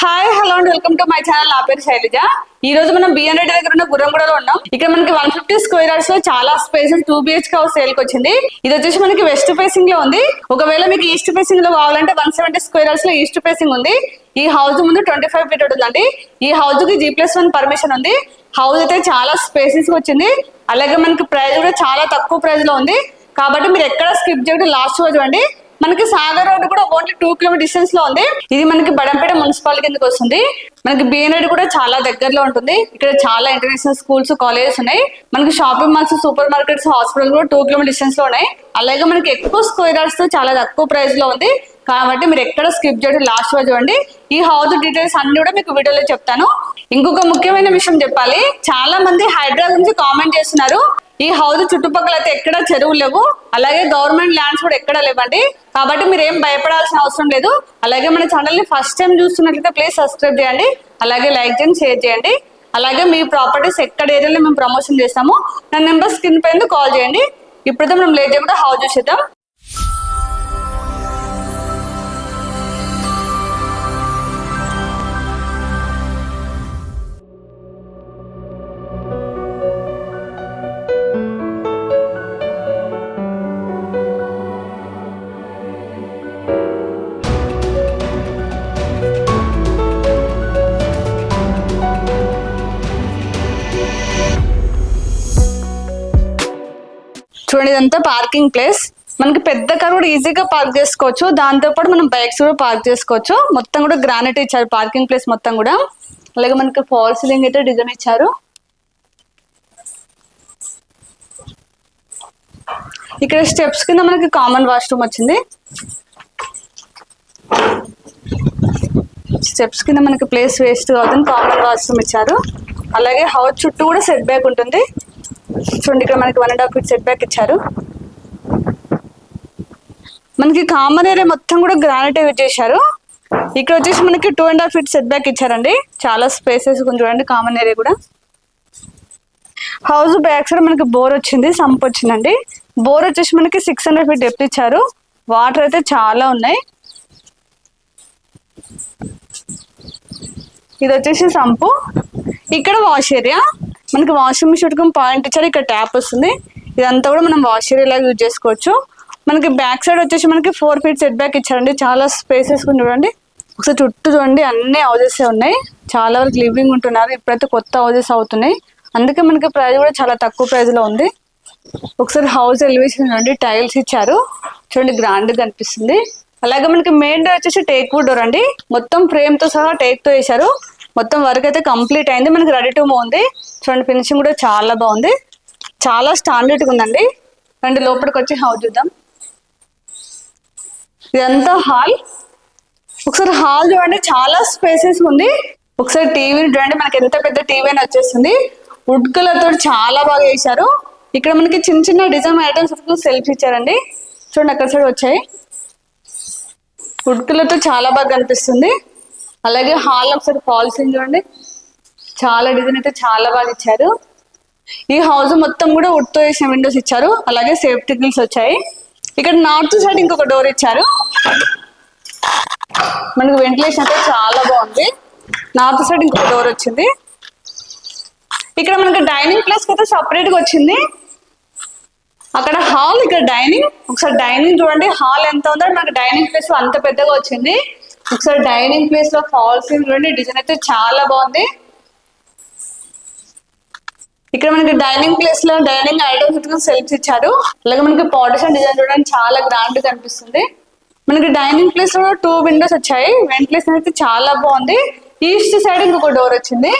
Hi hello and welcome to my channel నా పేరు శైలజ. ఈ రోజు మనం బిఎన్ రెడ్డి దగ్గర ఉన్న గురంగూడలో ఉన్నాం. ఇక్కడ మనకి వన్ ఫిఫ్టీ స్క్వేర్ యార్డ్స్లో చాలా స్పేస్ టూ బిహెచ్కే హౌస్ సేల్కి వచ్చింది. ఇది వచ్చేసి మనకి వెస్ట్ ఫేసింగ్లో ఉంది. ఒకవేళ మీకు ఈస్ట్ ఫేసింగ్లో కావాలంటే వన్ సెవెంటీ స్క్వేర్ యార్డ్స్లో ఈస్ట్ ఫేసింగ్ ఉంది. ఈ హౌస్ ముందు ట్వంటీ ఫైవ్ ఫీట్ ఉందండి ఈ హౌస్కి జీ ప్లస్ వన్ పర్మిషన్ ఉంది. హౌస్ అయితే చాలా స్పేసెస్ వచ్చింది. అలాగే మనకి ప్రైస్ కూడా చాలా తక్కువ ప్రైస్లో ఉంది. కాబట్టి మీరు ఎక్కడ స్కిప్ చేయడం లాస్ట్ రోజు అండి మనకి సాగర్ రోడ్డు కూడా ఓన్లీ టూ కిలోమీటర్ డిస్టెన్స్లో ఉంది. ఇది మనకి బడంపేట మున్సిపాలిటీ కిందకి వస్తుంది. మనకి బిఎన్ఎడ్ కూడా చాలా దగ్గరలో ఉంటుంది. ఇక్కడ చాలా ఇంటర్నేషనల్ స్కూల్స్ కాలేజెస్ ఉన్నాయి. మనకి shopping malls super markets hospital కూడా టూ కిలోమీటర్ డిస్టెన్స్లో ఉన్నాయి. అలాగే మనకి ఎక్కువ స్క్వేర్ యార్డ్స్ చాలా తక్కువ ప్రైస్లో ఉంది. కాబట్టి మీరు ఎక్కడ స్కిప్ చేయడం లాస్ట్ వరకు చూడండి. ఈ హౌస్ డీటెయిల్స్ అన్ని కూడా మీకు వీడియోలో చెప్తాను. ఇంకొక ముఖ్యమైన విషయం చెప్పాలి. చాలా మంది హైదరాబాద్ నుంచి కామెంట్ చేస్తున్నారు. ఈ హౌస్ చుట్టుపక్కల అయితే ఎక్కడ చెరువులు లేవు. అలాగే గవర్నమెంట్ ల్యాండ్స్ కూడా ఎక్కడ లేవండి. కాబట్టి మీరు ఏం భయపడాల్సిన అవసరం లేదు. అలాగే మన ఛానల్ని ఫస్ట్ టైం చూస్తున్నట్లయితే ప్లీజ్ సబ్స్క్రైబ్ చేయండి. అలాగే లైక్ చేయండి షేర్ చేయండి. అలాగే మీ ప్రాపర్టీస్ ఎక్కడ ఏరియాలో మేము ప్రమోషన్ చేస్తాము. నా నెంబర్ స్క్రీన్ పైన కాల్ చేయండి. ఇప్పుడైతే మనం లేట్ చేయకుండా హౌస్ చూసేద్దాం. చూడండి ఇదంతా పార్కింగ్ ప్లేస్. మనకి పెద్ద కార్ కూడా ఈజీగా పార్క్ చేసుకోవచ్చు. దాంతో పాటు మనం బైక్స్ కూడా పార్క్ చేసుకోవచ్చు. మొత్తం కూడా గ్రానైట్ ఇచ్చారు పార్కింగ్ ప్లేస్ మొత్తం కూడా. అలాగే మనకి ఫాల్ సీలింగ్ అయితే డిజైన్ ఇచ్చారు. ఇక్కడ స్టెప్స్ కింద మనకి కామన్ వాష్రూమ్ వచ్చింది. స్టెప్స్ కింద మనకి ప్లేస్ వేస్ట్ కావద్దని కామన్ వాష్రూమ్ ఇచ్చారు. అలాగే హౌస్ చుట్టూ కూడా సెట్ బ్యాక్ ఉంటుంది. చూడండి ఇక్కడ మనకి one and half feet set back ఇచ్చారు. మనకి కామన్ ఏరియా మొత్తం కూడా గ్రానైట్ యూజ్ చేశారు. ఇక్కడ వచ్చేసి మనకి two and half feet set back ఇచ్చారండి. చాలా స్పేసెస్ కొంచెం చూడండి కామన్ ఏరియా కూడా. హౌస్ బ్యాక్ సైడ్ మనకి బోర్ వచ్చింది సంప్ వచ్చిందండి. బోర్ వచ్చేసి మనకి సిక్స్ హండ్రెడ్ ఫీట్ డెప్త్ ఇచ్చారు. వాటర్ అయితే చాలా ఉన్నాయి. ఇది వచ్చేసి సంపు ఇక్కడ వాష్ ఏరియా మనకి వాషింగ్ మిషన్ పెట్టుకుని పాయింట్ ఇచ్చారు ఇక్కడ ట్యాప్ వస్తుంది. ఇదంతా కూడా మనం వాష్ ఇలా యూజ్ చేసుకోవచ్చు. మనకి బ్యాక్ సైడ్ వచ్చేసి మనకి ఫోర్ ఫీట్ సెట్ బ్యాక్ ఇచ్చారండి. చాలా స్పేసెస్ చూడండి. ఒకసారి చుట్టూ చూడండి అన్ని హౌజెస్ ఉన్నాయి. చాలా వరకు లివింగ్ ఉంటున్నారు. ఇప్పుడైతే కొత్త హౌజెస్ అవుతున్నాయి. అందుకే మనకి ప్రైస్ కూడా చాలా తక్కువ ప్రైస్లో ఉంది. ఒకసారి హౌస్ ఎలివేషన్ చూడండి. టైల్స్ ఇచ్చారు. చూడండి గ్రాండ్గా కనిపిస్తుంది. అలాగే మనకి మెయిన్ డోర్ వచ్చేసి టేక్ వుడ్ డోర్ అండి. మొత్తం ఫ్రేమ్తో సహా టేక్తో వేశారు. మొత్తం వర్క్ అయితే కంప్లీట్ అయింది. మనకి రెడీ టు మూవ్ ఉంది. చూడండి ఫినిషింగ్ కూడా చాలా బాగుంది. చాలా స్టాండర్డ్గా ఉందండి. రండి లోపలికి వచ్చి హౌస్ చూద్దాం. ఇదంతా హాల్ ఒకసారి హాల్ చూడండి చాలా స్పేసెస్ ఉంది. ఒకసారి టీవీ చూడండి మనకి ఎంత పెద్ద టీవీ అని వచ్చేస్తుంది వుడ్ కలర్ తోటి చాలా బాగా వేశారు ఇక్కడ మనకి చిన్న చిన్న డిజైన్ ఐటమ్స్ సెల్ఫ్ ఇచ్చారండి. చూడండి అక్కడ సైడ్ వచ్చాయి. వుడ్ కలర్తో చాలా బాగా కనిపిస్తుంది. అలాగే హాల్ ఒకసారి పాలసీని చూడండి. చాలా డిజైన్ అయితే చాలా బాగా ఇచ్చారు. ఈ హౌస్ మొత్తం కూడా ఉడ్తో వేసిన విండోస్ ఇచ్చారు. అలాగే సేఫ్టీ గ్రిల్స్ వచ్చాయి. ఇక్కడ నార్త్ సైడ్ ఇంకొక డోర్ ఇచ్చారు. మనకు వెంటిలేషన్ అయితే చాలా బాగుంది. నార్త్ సైడ్ ఇంకొక డోర్ వచ్చింది. ఇక్కడ మనకి డైనింగ్ ప్లేస్ అయితే సపరేట్గా వచ్చింది. అక్కడ హాల్ ఇక్కడ డైనింగ్. ఒకసారి డైనింగ్ చూడండి. హాల్ ఎంత ఉందో మనకి డైనింగ్ ప్లేస్ అంత పెద్దగా వచ్చింది. ఒకసారి డైనింగ్ ప్లేస్లో ఫాల్స్ చూడండి డిజైన్ అయితే చాలా బాగుంది. ఇక్కడ మనకి డైనింగ్ ప్లేస్లో డైనింగ్ ఐటమ్స్ సెల్ఫ్స్ ఇచ్చారు. అలాగే మనకి పాటిషన్ డిజైన్ చూడడానికి చాలా గ్రాండ్ కనిపిస్తుంది. మనకి డైనింగ్ ప్లేస్లో టూ విండోస్ వచ్చాయి. వెంటిలేషన్ అయితే చాలా బాగుంది. ఈస్ట్ సైడ్ ఇంకొక డోర్ వచ్చింది.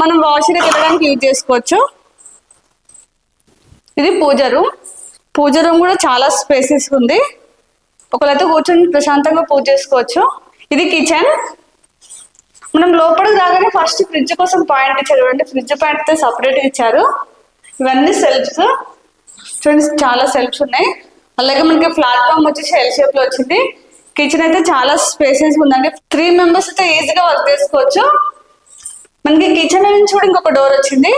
మనం వాషింగ్ వెళ్ళడానికి యూజ్ చేసుకోవచ్చు. ఇది పూజ రూమ్. పూజ రూమ్ కూడా చాలా స్పేసెస్ ఉంది. ఒకళ్ళైతే కూర్చొని ప్రశాంతంగా పూజ చేసుకోవచ్చు. ఇది కిచెన్. మనం లోపలికి రాగానే ఫస్ట్ ఫ్రిడ్జ్ కోసం పాయింట్ ఇచ్చారు అంటే ఫ్రిడ్జ్ పాయింట్ అయితే సపరేట్ ఇచ్చారు. ఇవన్నీ సెల్ఫ్స్ చూడండి చాలా సెల్ఫ్స్ ఉన్నాయి. అలాగే మనకి ప్లాట్ఫామ్ వచ్చేసి ఎల్ షేప్లో వచ్చింది. కిచెన్ అయితే చాలా స్పేసెస్ ఉందండి. త్రీ మెంబర్స్ అయితే ఈజీగా వర్క్ చేసుకోవచ్చు. మనకి కిచెన్ నుంచి కూడా ఇంకొక డోర్ వచ్చింది.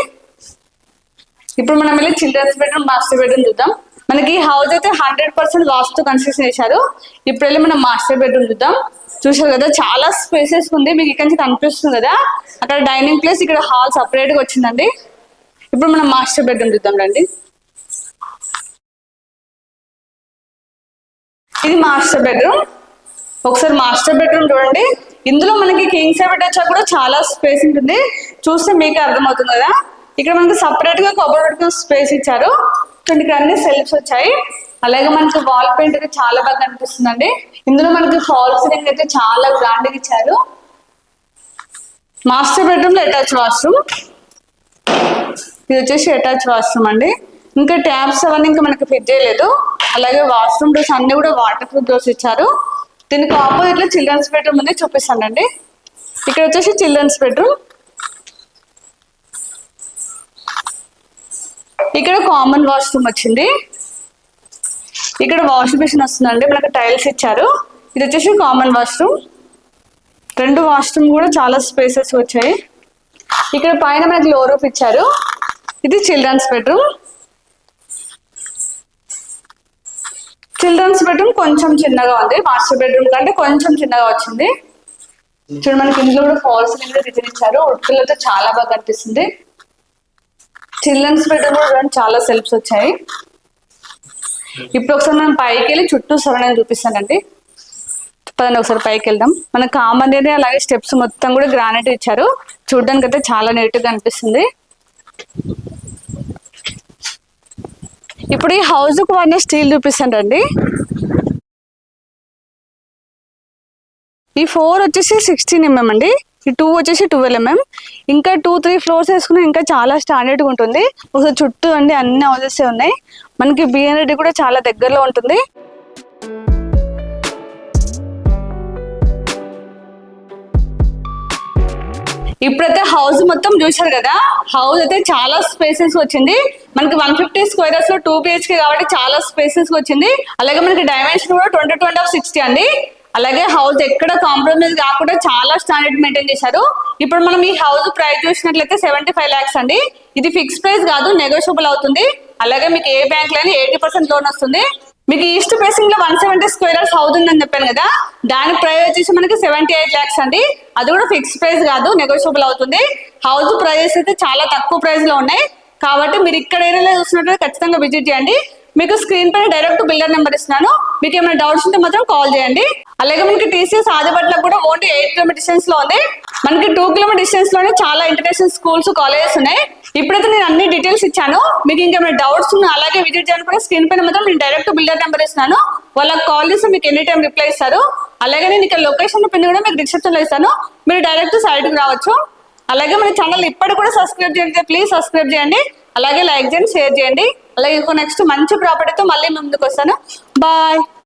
ఇప్పుడు మనం వెళ్ళి చిల్డ్రన్స్ బెడ్రూమ్ మాస్టర్ బెడ్రూమ్ చూద్దాం. మనకి హౌస్ అయితే హండ్రెడ్ పర్సెంట్ వాస్తు కన్స్ట్రక్షన్ చేశారు. ఇప్పుడు వెళ్ళి మనం మాస్టర్ బెడ్రూమ్ చూద్దాం. చూసారు కదా చాలా స్పేసెస్ ఉంది. మీకు ఇక్కడ నుంచి కనిపిస్తుంది కదా. అక్కడ డైనింగ్ ప్లేస్ ఇక్కడ హాల్ సపరేట్గా వచ్చిందండి. ఇప్పుడు మనం మాస్టర్ బెడ్రూమ్ చూద్దాం రండి. ఇది మాస్టర్ బెడ్రూమ్ ఒకసారి మాస్టర్ బెడ్రూమ్ చూడండి. ఇందులో మనకి కింగ్ సైడ్ వచ్చా కూడా చాలా స్పేస్ ఉంటుంది. చూస్తే మీకు అర్థమవుతుంది కదా. ఇక్కడ మనకి సపరేట్గా కొబ్బరి స్పేస్ ఇచ్చారు. చూడండి అన్ని సెల్ఫ్స్ వచ్చాయి. అలాగే మనకి వాల్ పెయింట్ అయితే చాలా బాగా కనిపిస్తుందండి. ఇందులో మనకి ఫాల్ సీలింగ్ అయితే చాలా గ్రాండ్గా ఇచ్చారు. మాస్టర్ బెడ్రూమ్లో అటాచ్ వాష్రూమ్ ఇది వచ్చేసి అటాచ్ వాష్రూమ్ అండి. ఇంకా ట్యాప్స్ అవన్నీ ఇంకా మనకి ఫిట్ చేయలేదు. అలాగే వాష్రూమ్ డోర్స్ అన్ని కూడా వాటర్ ప్రూఫ్ డోర్స్ ఇచ్చారు. దీనికి ఆపోజిట్లో చిల్డ్రన్స్ బెడ్రూమ్ అనేది చూపిస్తానండి. ఇక్కడ వచ్చేసి చిల్డ్రన్స్ బెడ్రూమ్ ఇక్కడ కామన్ వాష్రూమ్ వచ్చింది. ఇక్కడ వాషింగ్ మిషన్ వస్తుందండి. మనకి టైల్స్ ఇచ్చారు. ఇది వచ్చేసి కామన్ వాష్రూమ్ రెండు వాష్రూమ్ కూడా చాలా స్పేసెస్ వచ్చాయి. ఇక్కడ పైన మనకి లో రూఫ్ ఇచ్చారు. ఇది చిల్డ్రన్స్ బెడ్రూమ్ చిల్డ్రన్స్ బెడ్రూమ్ కొంచెం చిన్నగా ఉంది. మాస్టర్ బెడ్రూమ్ కంటే కొంచెం చిన్నగా వచ్చింది. చూడండి మనకి ఇంట్లో కూడా ఫాల్స్ ఇచ్చారు. ఉడుకులతో చాలా బాగా కనిపిస్తుంది. చిల్డ్రన్స్ బెడ్రూమ్ కూడా చాలా సెల్ఫ్స్ వచ్చాయి. ఇప్పుడు ఒకసారి మనం పైకి వెళ్ళి చుట్టూ సరౌండింగ్ చూపిస్తానండి. పదండి ఒకసారి పైకి వెళ్దాం. మన కామన్ ఏరియా అలాగే స్టెప్స్ మొత్తం కూడా గ్రానైట్ ఇచ్చారు. చూడడానికి అయితే చాలా నీట్గా అనిపిస్తుంది ఇప్పుడు ఈ హౌస్కు వాడిన స్టీల్ చూపిస్తానండి. ఈ ఫోర్ వచ్చేసి సిక్స్టీన్ ఎంఎం అండి. ఈ టూ వచ్చేసి ట్వెల్వ్ ఎంఎం ఇంకా టూ త్రీ ఫ్లోర్స్ వేసుకున్నా ఇంకా చాలా స్టాండర్డ్గా ఉంటుంది. ఒకసారి చుట్టూ అండి అన్ని హౌసెస్ ఉన్నాయి. మనకి బిఎన్రెడ్డి కూడా చాలా దగ్గరలో ఉంటుంది. ఇప్పుడైతే హౌస్ మొత్తం చూశారు కదా? హౌస్ అయితే చాలా స్పేసెస్ వచ్చింది. మనకి వన్ ఫిఫ్టీ స్క్వేర్స్లో టూ బిహెచ్కే కాబట్టి చాలా స్పేసెస్ వచ్చింది. అలాగే మనకి డైమెన్షన్ కూడా ట్వంటీ ట్వంటీ ఆఫ్ సిక్స్టీ అండి. అలాగే హౌస్ ఎక్కడ కాంప్రమైజ్ కాకుండా చాలా స్టాండర్డ్ మెయింటైన్ చేశారు. ఇప్పుడు మనం ఈ హౌస్ ప్రైస్ చూసినట్లయితే సెవెంటీ ఫైవ్ ల్యాక్స్ అండి. ఇది ఫిక్స్ ప్రైస్ కాదు నెగోషియబుల్ అవుతుంది. అలాగే మీకు ఏ బ్యాంక్లో ఎయిటీ పర్సెంట్ లోన్ వస్తుంది. మీకు ఈస్ట్ ఫేసింగ్లో వన్ సెవెంటీ స్క్వేర్ హౌస్ ఉందని చెప్పాను కదా. దాని ప్రైస్ వచ్చేసి మనకి సెవెంటీ ఎయిట్ ల్యాక్స్ అండి. అది కూడా ఫిక్స్ ప్రైస్ కాదు నెగోషియబుల్ అవుతుంది. హౌస్ ప్రైజెస్ అయితే చాలా తక్కువ ప్రైస్లో ఉన్నాయి. కాబట్టి మీరు ఇక్కడ ఏరియాలో చూసినట్లయితే ఖచ్చితంగా విజిట్ చేయండి. మీకు స్క్రీన్ పైన డైరెక్ట్ బిల్డర్ నెంబర్ ఇస్తున్నాను. మీకు ఏమైనా డౌట్స్ ఉంటే మాత్రం కాల్ చేయండి. అలాగే మనకి టీసీఎస్ ఆదిపట్ల కూడా ఓన్లీ ఎయిట్ కిలోమీటర్ డిస్టెన్స్లో ఉంది. మనకి టూ కిలోమీటర్ డిస్టెన్స్లోనే చాలా ఇంటర్నేషనల్ స్కూల్స్ కాలేజెస్ ఉన్నాయి. ఇప్పుడైతే నేను అన్ని డీటెయిల్స్ ఇచ్చాను. మీకు ఇంకేమైనా డౌట్స్ ఉన్నా అలాగే విజిట్ చేయాలని కూడా స్క్రీన్ పైన మాత్రం నేను డైరెక్ట్ బిల్డర్ నెంబర్ ఇస్తున్నాను. వాళ్ళకి కాల్ చేసి మీకు ఎనీ టైం రిప్లై ఇస్తారు. అలాగే నేను ఇక్కడ లొకేషన్ పిన్ కూడా మీకు డిస్క్రిప్షన్లో ఇస్తాను. మీరు డైరెక్ట్ సైట్ రావచ్చు. అలాగే మన ఛానల్ ఇప్పటికి కూడా సబ్స్క్రైబ్ చేయండి. ప్లీజ్ సబ్స్క్రైబ్ చేయండి. అలాగే లైక్ చేయండి షేర్ చేయండి. అలాగే ఇంకో నెక్స్ట్ మంచి ప్రాపర్టీతో మళ్ళీ ముందుకు వస్తాను. బాయ్